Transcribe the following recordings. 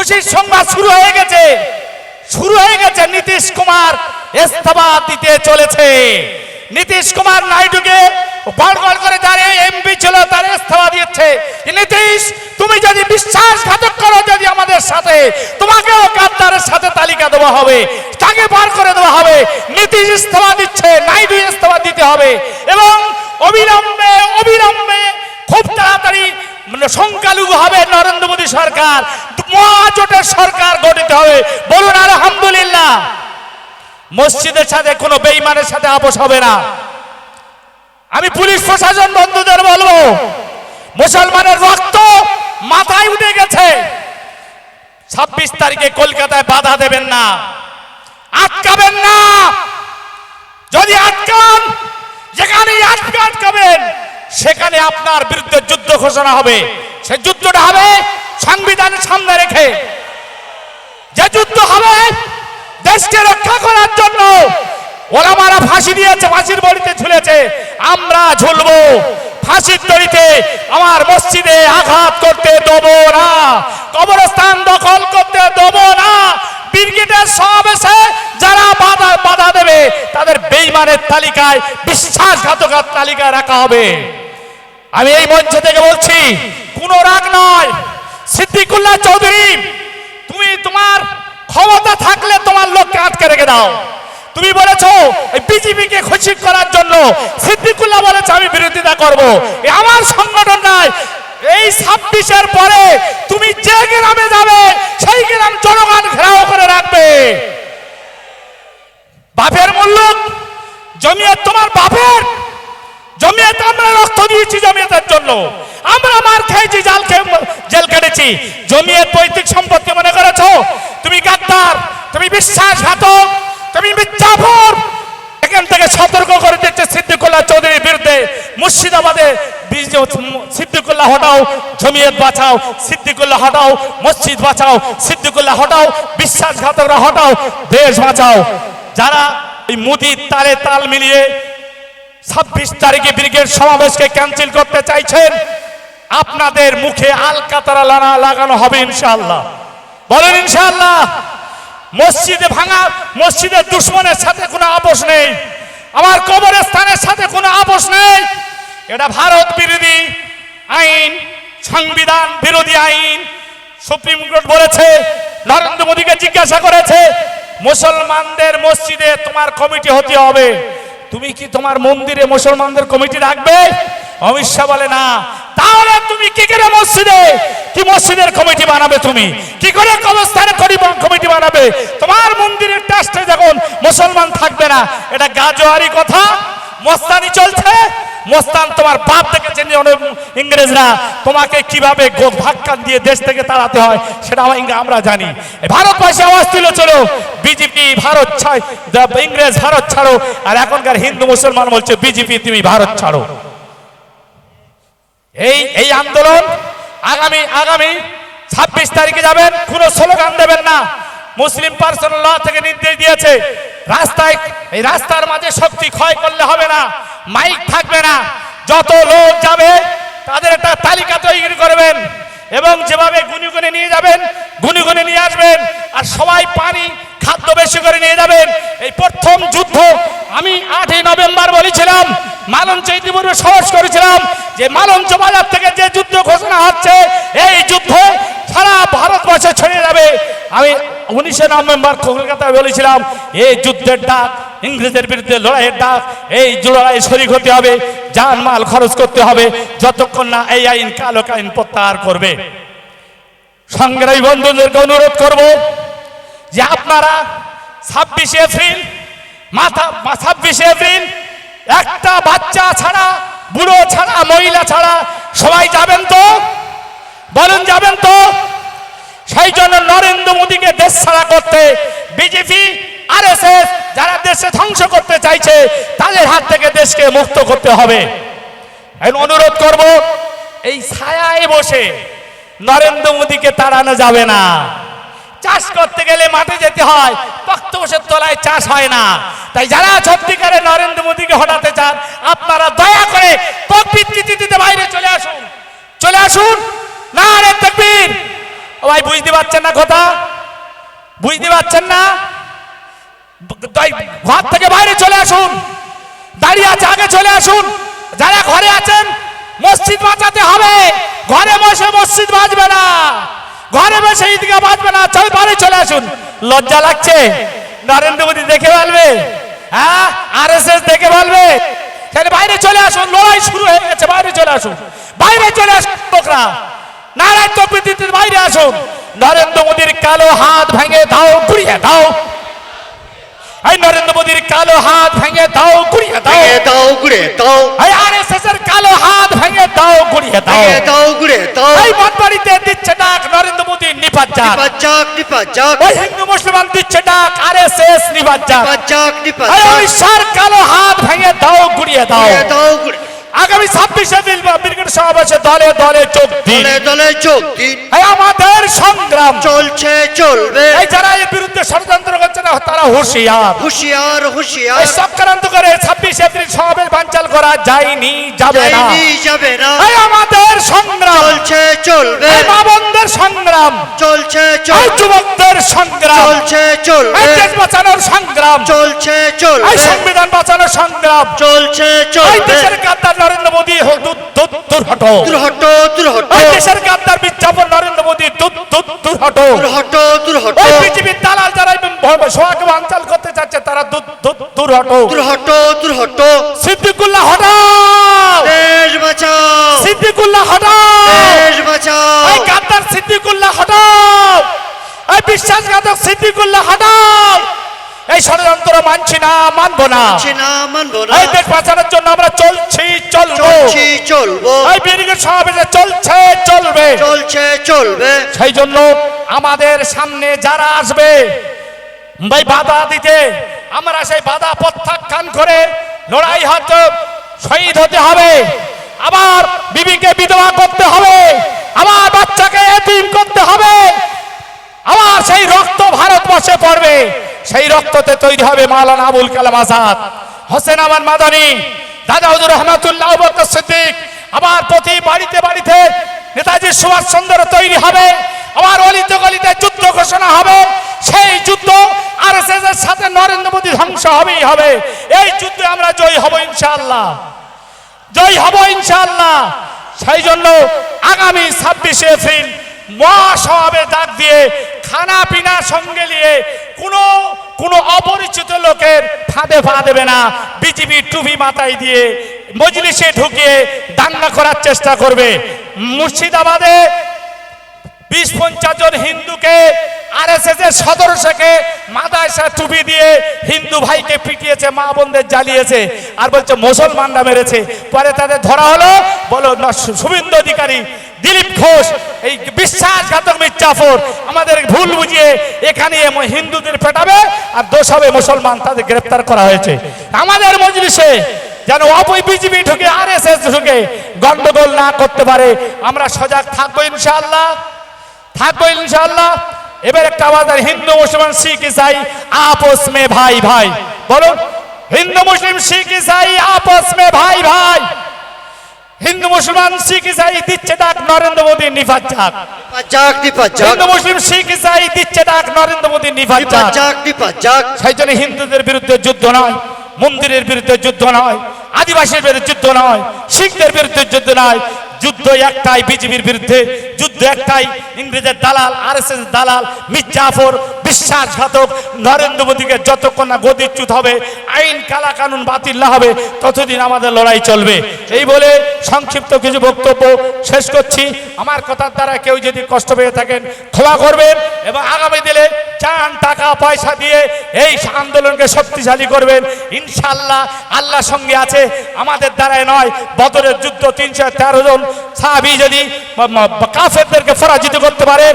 খুশির সংবাদ শুরু হয়ে গেছে। শুরু হয়ে গেছে নীতিশ কুমার ইস্তফা দিতে চলেছে। নীতিশ কুমার নাইডুকে গড়গড় করে যারা এমপি ছিল, তার ইস্তফা দিচ্ছে নীতিশ, তুমি যদি বিশ্বাসঘাতক করো যদি আমাদের সাথে, তোমাকেও গাদ্দারের সাথে তালিকা দেওয়া হবে। তাকে বার করে দেওয়া হবে। নীতিশ ইস্তফা দিচ্ছে, নাইডু ইস্তফা দিতে হবে। এবং অবিলম্বে অবিলম্বে খুব তাড়াতাড়ি সংখ্যালঘু হবে নরেন্দ্র মোদী সরকার। মহাজোটের সরকার গঠিত হবে। বলুন, আলহামদুলিল্লাহ। মসজিদের সাথে কোনো বেইমানের সাথে আপোষ হবে না। আমি পুলিশ প্রশাসন বন্ধুদের বলব, মুসলমানের রক্ত মাথায় উঠে গেছে। ছাব্বিশ তারিখে কলকাতায় বাধা দেবেন না। আটকাবেন না। যদি আটকান যেখানে আটকে আটকাবেন। সেখানে আপনার বিরুদ্ধে যুদ্ধ ঘোষণা হবে। সে যুদ্ধটা হবে সংবিধানের সামনে রেখে। যে যুদ্ধ হবে দেশকে রক্ষা করার জন্য ওলামারা ফাঁসি দিয়েছে, ফাঁসির বড়িতে ঝুলেছে। আমরা ঝুলবো। ফাঁসির দড়িতে আমার মসজিদে আঘাত করতে দেব না। কবরস্থান দখল করতে দেব না। ব্রিগেডের সমাবেশে যারা বাধা বাধা দেবে, তাদের বেইমানের তালিকায় বিশ্বাসঘাতকার তালিকায় রাখা হবে। আমি এই মঞ্চ থেকে বলছি, কোনো রাগ নয়। সিদ্দিকুল্লাহ চৌধুরী, তুমি তোমার ক্ষমতা থাকলে তোমার লোককে আটকে রেখে দাও। তুমি বলেছ, এই বিজেপিকে খুশি করার জন্য সিদ্দিকুল্লাহ বলেছে, আমি বিরোধিতা করব। আমার সংগঠন নয়। এই ছাব্বিশের পরে তুমি যে গ্রামে যাবে, সেই গ্রাম জনগণ ঘেরাও করে রাখবে। বাপের মূল্য জমিয়ত তোমার বাপের জমিয়ত আমরা রক্ত দিয়েছি জমিয়তের জন্য আমরা মার খেয়েছি জাল খেয়ে জেল কেটেছি। জমিয়ত পৈতৃক সম্পত্তি মনে করেছ? তুমি গাদ্দার, তুমি বিশ্বাসঘাতক, তুমি মির্জাফর এখান থেকে সতর্ক করে দিচ্ছে সিদ্দিকুল্লাহ চৌধুরীর বিরুদ্ধে। মুর্শিদাবাদে সিদ্দিকুল্লাহ হটাও জমিয়ত বাঁচাও, সিদ্দিকুল্লাহ হটাও, মসজিদ বাঁচাও, সিদ্দিকুল্লাহ হটাও, বিশ্বাসঘাতকরা হটাও, দেশ বাঁচাও। যারা এই মুদির তালে তাল মিলিয়ে ছাব্বিশ তারিখে ব্রিগেড সমাবেশকে ক্যান্সেল করতে চাইছেন। আপনাদের মুখে আলকাতারা লানা লাগানো হবে ইনশাল্লাহ বলেন ইনশাল্লাহ মসজিদে ভাঙা, মসজিদের দুশ্মনের সাথে কোনো আপোষ নেই। আমার কবরের স্থানের সাথে কোনো আপোষ নেই। এটা ভারত বিরোধী আইন, সংবিধান বিরোধী আইন। সুপ্রিম কোর্ট বলেছে, নরেন্দ্র মোদীকে জিজ্ঞাসা করেছে, মুসলমানদের মসজিদে তোমার কমিটি হতে হবে। তুমি কি তোমার মন্দিরে মুসলমানদের কমিটি রাখবে? অমিত শাহ বলে, না। তাহলে তুমি কি করে মসজিদে, কি মসজিদের কমিটি বানাবে তুমি? কি করে কবরস্থানে করি- কমিটি বানাবে? তোমার মন্দিরের ট্রাস্টে যখন মুসলমান থাকবে না, এটা গাজোয়ারি কথা, মস্তানি চলছে। মোস্তান, তোমার বাপ দেখেছেন ইংরেজরা, তোমাকে কীভাবে ধাক্কা দিয়ে দেশ থেকে তাড়াতে হয়, সেটা আমরা- জানি। ভারতবাসী আওয়াজ তুল চলো। বিজেপি ভারত ছাড়। ইংরেজ, ভারত ছাড়ো। আর এখনকার হিন্দু, মুসলমান বলছে বিজেপি তুমি ভারত ছাড়ো। এই এই আন্দোলন আগামী আগামী ছাব্বিশ তারিখে যাবেন, কোনো স্লোগান দেবেন না। মুসলিম পার্সোনাল ল থেকে নির্দেশ দিয়েছে, রাস্তায়, এই রাস্তার মাঝে শক্তি ক্ষয় করলে হবে না, মাইক থাকবে না, যত লোক যাবে, তাদের একটা তালিকা তৈরি করবেন এবং যেভাবে গুনি নিয়ে যাবেন গুনি নিয়ে আসবেন, আর সবাই পানি, খাদ্য বেশি করে নিয়ে যাবেন। এই প্রথম যুদ্ধ আমি আটই নভেম্বর বলেছিলাম, মালঞ্চ ইতিপূর্বে সাহস করেছিলাম, যে মালঞ্চ বাজার থেকে যে যুদ্ধ ঘোষণা হচ্ছে, এই যুদ্ধ সারা ভারতবর্ষে ছড়িয়ে যাবে আমি উনিশে নভেম্বর কলকাতায় বলেছিলাম, এই যুদ্ধের ডাক, ইংরেজের বিরুদ্ধে লড়াইয়ের ডাক, এই লড়াই শরিক হতে হবে জানমাল খরচ করতে হবে, যতক্ষণ না এই আইন কালো আইন প্রত্যাহার করবে। সংগ্রামী বন্ধুদেরকে অনুরোধ করব যে আপনারা ছাব্বিশে এপ্রিল, মাথা ছাব্বিশে এপ্রিল, একটা বাচ্চা ছাড়া, বুড়ো ছাড়া, মহিলা ছাড়া সবাই যাবেন তো? বলুন যাবেন তো? সেই জন্য নরেন্দ্র মোদীকে দেশ ছাড়া করতে বিজেপি আর যারা দেশে ধ্বংস করতে চাইছে, তাদের হাত থেকে দেশকে মুক্ত করতে হবে। অনুরোধ করব, এই ছায়ায় বসে নরেন্দ্র মোদীকে তাড়ানো যাবে না। চাষ করতে গেলে মাঠে যেতে হয়, তক্ত বসের তলায় চাষ হয় না। তাই যারা সত্যিকারে নরেন্দ্র মোদীকে হটাতে চান, আপনারা দয়া করে প্রকৃতিতে বাইরে চলে আসুন। চলে আসুন না রে তকবীর। ভাই, বুঝতে পারছেন না কথা? বুঝতে পারছেন না? ঘর থেকে বাইরে চলে আসুন। দাঁড়িয়ে আছে, আগে চলে আসুন। যারা ঘরে আছেন, মসজিদ বাঁচাতে হবে। ঘরে বসে মসজিদ বাঁচবে না। ঘরে বসে ঈদগা বাঁচবে না। চল বাইরে চলে আসুন। লজ্জা লাগছে? নরেন্দ্র মোদী দেখে বলবে হ্যাঁ? আর এস এস দেখে বলবে তাহলে বাইরে চলে আসুন। লড়াই শুরু হয়ে গেছে, বাইরে চলে আসুন। বাইরে চলে আসুন, লোকরা। নারায়ণ চক্রবর্তীতে বাইরে আসুন। নরেন্দ্র মোদীর কালো হাত ভেঙে দাও গুড়িয়ে দাও। এই নরেন্দ্র মোদীর কালো হাত ভেঙে দাও গুড়িয়ে দাও। দাও গুড়ে দাও। এই আরএসএস এর কালো হাত ভেঙে দাও গুড়িয়ে দাও। দাও গুড়ে দাও। এই মঠবাড়িতে দিচ্ছে ডাক নরেন্দ্র মোদী নিপাজ্জাক নিপাজাক নিপাজাক ওই হিন্দু মুসলমান দিচ্ছে ডাক আরএসএস নিপাজ্জাক নিপাজাক এই নিপাজাক উড়িষ্যার কালো হাত ভেঙে দাও গুড়িয়ে দাও। দাও গুড়ে আগামী ছাব্বিশে ব্রিগেড সমাবেশে দলে দলে দিন। দলে দলে যোগ দিন। আমাদের সংগ্রাম। চলছে চলবে। এই যারা এর বিরুদ্ধে ষড়যন্ত্র করছে না তারা হুঁশিয়ার। হুশিয়ার হুশিয়ার। এই চক্রান্ত করে ছাব্বিশে এপ্রিল সমাবেশ বানচাল করা যায়নি যাবে না। যাবে না। এই আমাদের সংগ্রাম। চলছে চলবে। এই মা বোনদের সংগ্রাম। চলছে চলবে। যুবকদের সংগ্রাম। চলছে চলবে। দেশ বাঁচানোর সংগ্রাম। চলছে চলবে। সংবিধান বাঁচানোর সংগ্রাম। চলছে চলবে। দেশের গাদ্দার নরেন্দ্র মোদী দূর দূর দূর হটো দুর্হট দুর্হট এই দেশের গাদ্দার বিজ্ঞাপন নরেন্দ্র মোদী দূর দূর দূর হটো দুর্হট দুর্হট ওই বিজেপির দালাল যারা সোহাকে বানচাল করতে চাচ্ছে তারা দূর দূর দূর হটো সিদ্দিকুল্লাহ হটাও! দেশ বাঁচাও। সিদ্দিকুল্লাহ হটাও! দেশ বাঁচাও। এই গাদ্দার সিদ্দিকুল্লাহ হটাও! এই বিশ্বাসঘাতক সিদ্দিকুল্লাহ হটাও! এই ষড়যন্ত্র মানছি না মানবো না। মানবো না। এই দেশ বাঁচানোর জন্য আমরা চলছি চলবো। চলবো। এই বিরিগের সমাবেশে চলছে চলবে। চলছে চলবে। সেই জন্য আমাদের সামনে যারা আসবে ভাই বাধা দিতে আমরা সেই বাধা প্রত্যাখ্যান করে লড়াই হয়তো শহীদ হতে হবে। আবার বিবিকে বিধবা করতে হবে আবার বাচ্চাকে এতিম করতে হবে আবার সেই রক্ত ভারতবর্ষে পড়বে। সেই রক্ততে তৈরি হবে মাওলানা আবুল কালাম আজাদ। হোসেন আমার মাদানী, দাদা হুজুর রহমাতুল্লাহ সিদ্দিক আবার প্রতি বাড়িতে বাড়িতে নেতাজি সুভাষচন্দ্র তৈরি হবে, আমার অলিতে গলিতে যুদ্ধ ঘোষণা হবে, সেই যুদ্ধ আর এর সাথে নরেন্দ্র মোদী ধ্বংস হবেই হবে। এই যুদ্ধে আমরা জয়ী হব ইনশাআল্লাহ। জয় হব ইনশাআল্লাহ। সেই জন্য আগামী ছাব্বিশে এপ্রিল মহাসমাবে ডাক দিয়ে খানা পিনা সঙ্গে নিয়ে কোনো কোনো অপরিচিত লোকের ফাঁদে পা দেবে না। বিজেপি টুপি মাথায় দিয়ে মজলিসে ঢুকিয়ে দাঙ্গা করার চেষ্টা করবে। মুর্শিদাবাদে বিশ পঞ্চাশ জন হিন্দুকে আর এস এর সদস্যকে মাথায় টুপি দিয়ে হিন্দু ভাইকে পিটিয়েছে, মা বোনদের জ্বালিয়েছে আর বলছে, মুসলমানরা মেরেছে। পরে তাদের ধরা হলো। বলো শুভেন্দু অধিকারী দিলীপ ঘোষ, এই বিশ্বাসঘাতক মির্জাফর, আমাদের ভুল বুঝিয়ে এখানে হিন্দুদের পেটাবে আর দোষ হবে মুসলমান, তাদের গ্রেপ্তার করা হয়েছে। আমাদের মজলিসে যেন অপই বিজেপি ঢুকে আর এস এস ঢুকে, গন্ডগোল না করতে পারে, আমরা সজাগ থাকব ইনশাআল্লাহ থাকব ইনশাআল্লাহ। এবার একটা আর হিন্দু মুসলমান শিখ ইসাই, আপস মে ভাই ভাই। বলুন, হিন্দু মুসলিম শিখ ইসাই, আপস মে ভাই ভাই। হিন্দু মুসলমান শিখ ইসাই দিচ্ছে ডাক নরেন্দ্র মোদী নিফাত যাক নিপাজাক যাক হিন্দু মুসলিম শিখ ইসাই দিচ্ছে ডাক নরেন্দ্র মোদী নিফাত যাক নিপাজাক যাক সেই জন্য হিন্দুদের বিরুদ্ধে যুদ্ধ নয়। মন্দিরের বিরুদ্ধে যুদ্ধ নয়, আদিবাসীর বিরুদ্ধে যুদ্ধ নয়, শিখদের বিরুদ্ধে যুদ্ধ নয়, যুদ্ধ একটাই বিজেপির বিরুদ্ধে, যুদ্ধ একটাই ইংরেজের দালাল আর এস এস দালাল, মির্জাফর, বিশ্বাসঘাতক, নরেন্দ্র মোদীকে যতক্ষণ না গদিচ্যুত হবে, আইন কালা কানুন বাতিল না হবে, ততদিন আমাদের লড়াই চলবে। এই বলে সংক্ষিপ্ত কিছু বক্তব্য শেষ করছি। আমার কথার দ্বারা কেউ যদি কষ্ট পেয়ে থাকেন, ক্ষমা করবেন এবং আগামী টাকা পয়সা দিয়ে এই আন্দোলনকে শক্তিশালী করবেন। ইনশাল্লাহ আল্লাহ সঙ্গে আছে, আমাদের দ্বারাই নয়, বদরের যুদ্ধ তিনশো তেরো জন সাহাবি যদি কাফেরদেরকে পরাজিত করতে পারে,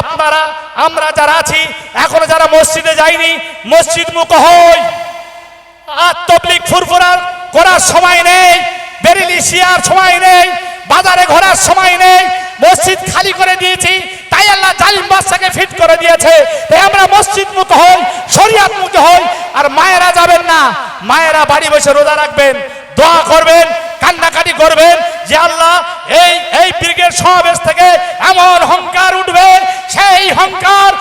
আপনারা, আমরা যারা আছি, এখনও যারা মসজিদে যাইনি, মসজিদ মুখ হই। আর তবলিক ফুরফুরার করার সময় নেই, বেরিলি সময় নেই, বাজারে ঘোরার সময় নেই, মসজিদ খালি করে দিয়েছি তাই বাচ্চাকে ফিট করে দিয়েছে। তাই আমরা মসজিদ মুখ হই শরিয়াত মুখ হই আর মায়েরা যাবেন না। মায়েরা বাড়ি বসে রোজা রাখবেন, দোয়া করবেন, কান্নাকাটি করবেন যে আল্লাহ এই এই ব্রিগেড সমাবেশ থেকে এমন হংকার উঠবে, সেই হংকার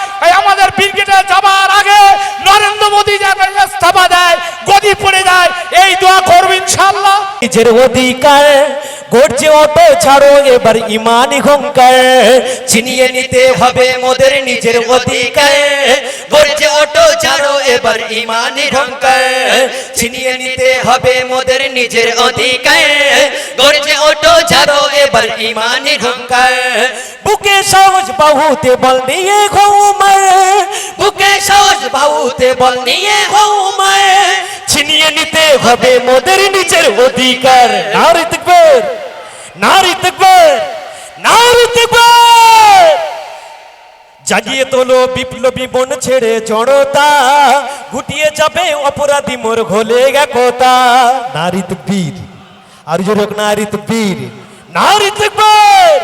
আমাদের ব্রিগেডে যাবার আগে নরেন্দ্র মোদী যাতে ইস্তফা দেয়, গদি পড়ে যায়, এই দোয়া করব ইনশাআল্লাহ। নিজের অধিকার গর্জে অটো ছাড়ো, এবার ইমানি হংকার ছিনিয়ে নিতে হবে মোদের নিজের অধিকার। গর্জে অটো ছাড়ো, এবার ইমানি হংকার ছিনিয়ে নিতে হবে মোদের নিজের অধিকার। গর্জে অটো ছাড়ো এবার ইমানি হংকার বুকে সহজ বাহুতে বল নিয়ে ঘুমায় বুকে সহজ বাহুতে বল নিয়ে ঘুমায় ছিনিয়ে নিতে হবে মোদের নিজের অধিকার। নারী তকবীর নারী তকবীর নারী তকবীর জাগিয়ে তোলো বিপ্লবী বন ছেড়ে জড়তা। গুটিয়ে যাবে অপরাধী মোর ঘোলে একতা। নারী তকবীর আর নারী তকবীর নারী তকবীর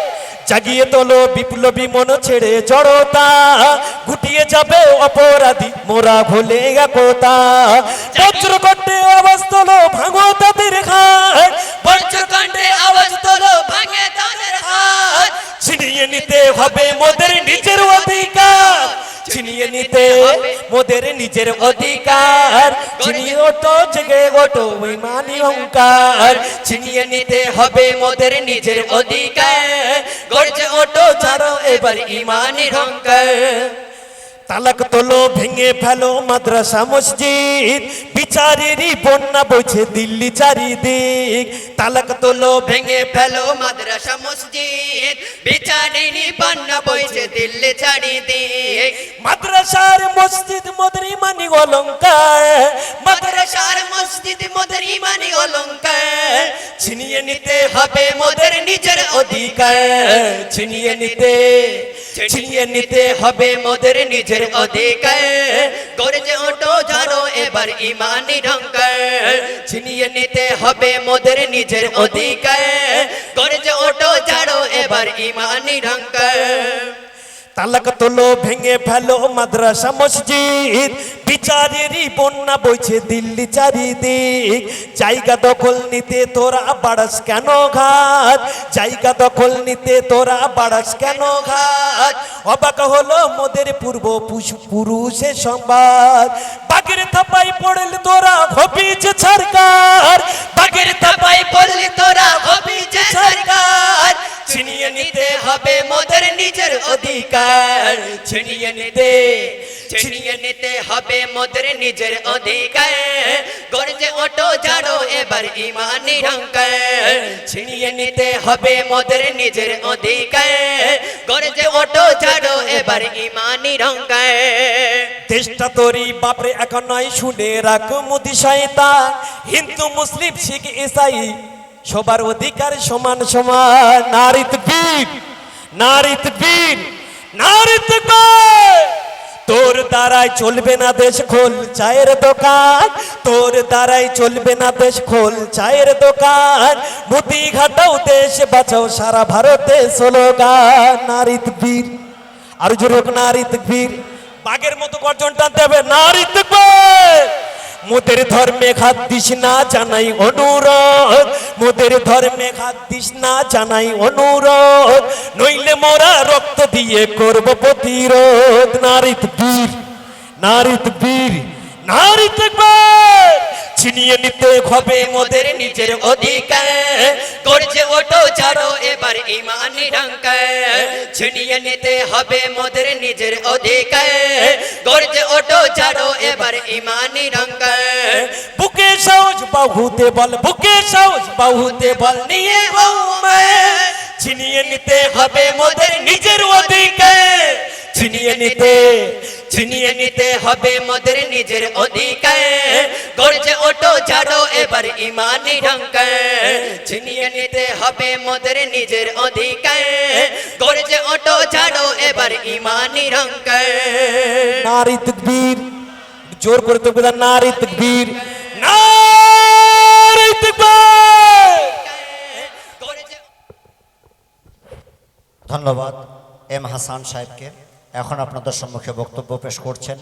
জাগিয়ে তোলো বিপ্লবী মন ছেড়ে জড়তা, গুটিয়ে যাবে অপরাধী মোরা ভোলে একতা। বজ্রকণ্ঠে আওয়াজ তোলো, ভাঙো তাদের হাত। বজ্রকণ্ঠে আওয়াজ তোলো, ভাঙে তাদের হাত। ছিনিয়ে নিতে হবে মোদের নিজের অধিকার। ছিনিয়ে নিতে মোদের নিজের অধিকার। ছিনিয়ে তো জেগে ওটো ইমানি অহংকার। ছিনিয়ে নিতে হবে মোদের নিজের অধিকার। গর্জে ওটো ছাড়ো এবার ইমানি অহংকার। তালাক তোলো, ভেঙে ফেলো মাদ্রাসা মসজিদ। বিচারেরই বন্যা বইছে দিল্লি চারিদিক। তালাক তোলো, ভেঙে ফেলো মাদ্রাসা মসজিদ। বিচারেরই বন্যা বইছে দিল্লি চারিদিক। মাদ্রাসার মসজিদ মোদের মানি অলঙ্কার। মাদ্রাসার মসজিদ মোদের মানি অলঙ্কার। ছিনিয়ে নিতে হবে মোদের নিজের অধিকার। ছিনিয়ে নিতে ছিনিয়ে নিতে হবে মোদের নিজের অধিকার। গর্জে ওটো ঝাড়ো এবার ইমানি ঢঙ্কার ছিনিয়ে নিতে হবে মোদের নিজের অধিকার। গর্জে ওটো ঝাড়ো এবার ইমানি ঢঙ্কার তালাক তোলো ভেঙে ফেলো মাদ্রাসা মসজিদ। বিচারেরই বন্যা বইছে দিল্লি চারিদিক। জায়গা দখল নিতে তোরা বাড়াস কেন ঘাট? জায়গা দখল নিতে তোরা বাড়াস কেন ঘাট? অবাক হলো মোদের পূর্ব পুরুষের সংবাদ। বাগের থাপাই পড়লে তোরা হবিজ সরকার। বাগের থাপাই পড়লে তোরা হবিজ সরকার। ছিনিয়ে নিতে হবে মোদের নিজের অধিকার ছিনিয়ে নিতে ছিনিয়ে নিতে হবে মোদের নিজের অধিকার। গর্জে ওটো ঝাড়ো এবার ইমানি রঙ্কার ছিনিয়ে নিতে হবে মোদের নিজের অধিকার। গর্জে ওটো ঝাড়ো এবার ইমানি রঙ্কার দেশটা তোরি, বাপরে, এখন নয় শুনে রাখ মোদি শয়তান। হিন্দু, মুসলিম, শিখ, ইসাই, সবার অধিকার সমান সমান। নারীত বীর নারীত বীর নারীত তোর দ্বারাই চলবে না দেশ খোল চায়ের দোকান, তোর দ্বারাই চলবে না দেশ খোল চায়ের দোকান। মুদি ঘাটাও দেশ বাঁচাও, সারা ভারতে স্লোগান নারীত বীর আর জোরে নারীত বীর বাঘের মতো গর্জন টানতে হবে নারীত মোদের ধর্মে খাত দিস না জানাই অনুরোধ। মোদের ধর্মে খাত দিস না জানাই অনুরোধ। নইলে মোরা রক্ত দিয়ে করব প্রতিরোধ। নারীত বীর নারীত বীর, নারীত ছিনিয়ে নিতে হবে মোদের নিজের অধিকার। করছে ওটো ছাড়ো এবার ইমানি রঙ্কার। ছিনিয়ে নিতে হবে মোদের নিজের অধিকার। গর্জে ওটো ছাড়ো এবার ইমানি রঙ্কার। বুকে সহজ বাহুতে বল, বুকে সহজ বাহুতে বল নিয়ে ছিনিয়ে নিতে হবে মোদের নিজের অধিকার। ছিনিয়ে নিতে ছিনিয়ে নিতে হবে মোদের নিজের অধিকার। গর্জে ওটো ছাড়ো এবার ইমানি ঢঙ্কার। ছিনিয়ে নিতে হবে মোদের নিজের অধিকার। গর্জে ওটো ছাড়ো এবার ইমানি ঢঙ্কার। নারী তকবীর জোর করে তো নারী তকবীর। নারী তকবীর! ধন্যবাদ এম হাসান সাহেবকে। এখন আপনাদের সম্মুখে বক্তব্য পেশ করছেন।